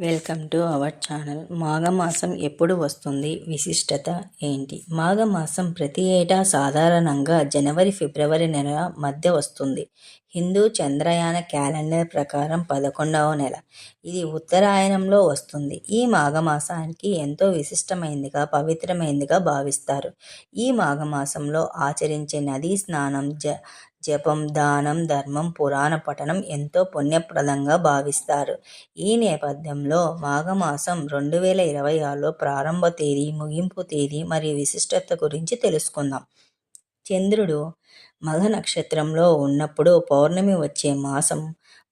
Welcome to our channel. మాఘమాసం ఎప్పుడు వస్తుంది? విశిష్టత ఏంటి? మాఘమాసం ప్రతి ఏటా సాధారణంగా జనవరి ఫిబ్రవరి నెల మధ్య వస్తుంది. హిందూ చంద్రయాన క్యాలెండర్ ప్రకారం పదకొండవ నెల. ఇది ఉత్తరాయణంలో వస్తుంది. ఈ మాఘమాసానికి ఎంతో విశిష్టమైనదిగా పవిత్రమైనదిగా భావిస్తారు. ఈ మాఘమాసంలో ఆచరించే నదీ స్నానం జ జపం దానం ధర్మం పురాణ పఠనం ఎంతో పుణ్యప్రదంగా భావిస్తారు. ఈ నేపథ్యంలో మాఘమాసం రెండు వేల ఇరవై ఆరులో ప్రారంభ తేదీ ముగింపు తేదీ మరియు విశిష్టత గురించి తెలుసుకుందాం. చంద్రుడు మఘ నక్షత్రంలో ఉన్నప్పుడు పౌర్ణమి వచ్చే మాసం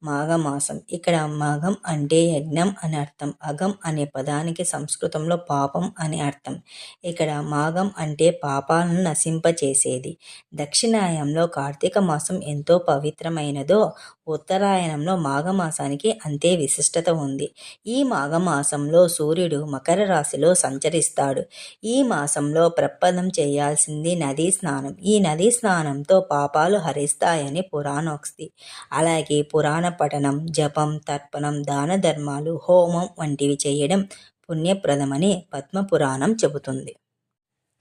మాఘమాసం. ఇక్కడ మాఘం అంటే యజ్ఞం అని అర్థం. అగం అనే పదానికి సంస్కృతంలో పాపం అని అర్థం. ఇక్కడ మాఘం అంటే పాపాలను నశింపచేసేది. దక్షిణాయంలో కార్తీక మాసం ఎంతో పవిత్రమైనదో ఉత్తరాయణంలో మాఘమాసానికి అంతే విశిష్టత ఉంది. ఈ మాఘమాసంలో సూర్యుడు మకర రాశిలో సంచరిస్తాడు. ఈ మాసంలో ప్రప్పదం చేయాల్సింది నదీ స్నానం. ఈ నదీ స్నానంతో పాపాలు హరిస్తాయని పురాణోక్తి. అలాగే పురాణ పఠనం జపం తర్పణం దాన ధర్మాలు హోమం వంటివి చేయడం పుణ్యప్రదమని పద్మపురాణం చెబుతుంది.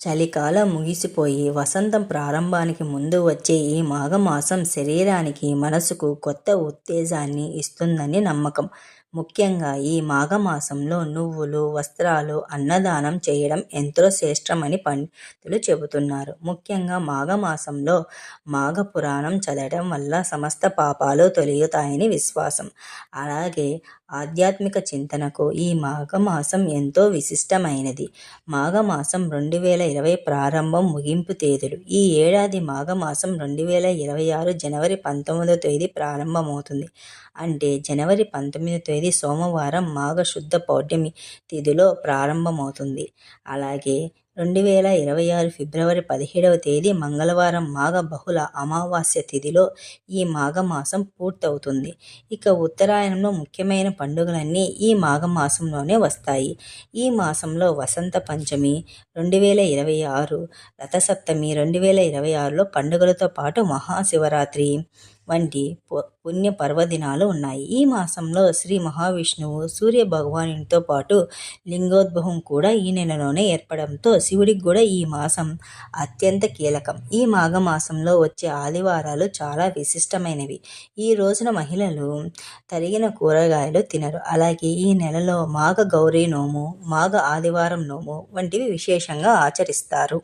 చలికాలం ముగిసిపోయి వసంతం ప్రారంభానికి ముందు వచ్చే ఈ మాఘమాసం శరీరానికి మనసుకు కొత్త ఉత్తేజాన్ని ఇస్తుందని నమ్మకం. ముఖ్యంగా ఈ మాఘమాసంలో నువ్వులు వస్త్రాలు అన్నదానం చేయడం ఎంతో శ్రేష్టమని పండితులు చెబుతున్నారు. ముఖ్యంగా మాఘమాసంలో మాఘ పురాణం చదవడం వల్ల సమస్త పాపాలు తొలగుతాయని విశ్వాసం. అలాగే ఆధ్యాత్మిక చింతనకు ఈ మాఘమాసం ఎంతో విశిష్టమైనది. మాఘమాసం రెండు వేల ఇరవై ప్రారంభం ముగింపు తేదీలు. ఈ ఏడాది మాఘమాసం రెండు వేల ఇరవై ఆరు జనవరి పంతొమ్మిదో తేదీ ప్రారంభమవుతుంది. అంటే జనవరి పంతొమ్మిదో తేదీ సోమవారం మాఘశుద్ధ పౌర్ణమి తిథిలో ప్రారంభమవుతుంది. అలాగే రెండు వేల ఇరవై ఆరు ఫిబ్రవరి పదిహేడవ తేదీ మంగళవారం మాఘ బహుళ అమావాస్య తిథిలో ఈ మాఘమాసం పూర్తవుతుంది. ఇక ఉత్తరాయణంలో ముఖ్యమైన పండుగలన్నీ ఈ మాఘమాసంలోనే వస్తాయి. ఈ మాసంలో వసంత పంచమి రెండు వేల ఇరవై ఆరు రథసప్తమి రెండు వేల ఇరవై ఆరులో పండుగలతో పాటు మహాశివరాత్రి వంటి పుణ్య పర్వదినాలు ఉన్నాయి. ఈ మాసంలో శ్రీ మహావిష్ణువు సూర్య భగవానునితో పాటు లింగోద్భవం కూడా ఈ నెలలోనే ఏర్పడంతో శివుడికి కూడా ఈ మాసం అత్యంత కీలకం. ఈ మాఘమాసంలో వచ్చే ఆదివారాలు చాలా విశిష్టమైనవి. ఈ రోజున మహిళలు తరిగిన కూరగాయలు తినరు. అలాగే ఈ నెలలో మాఘ గౌరీ నోము మాఘ ఆదివారం నోము వంటివి విశేషంగా ఆచరిస్తారు.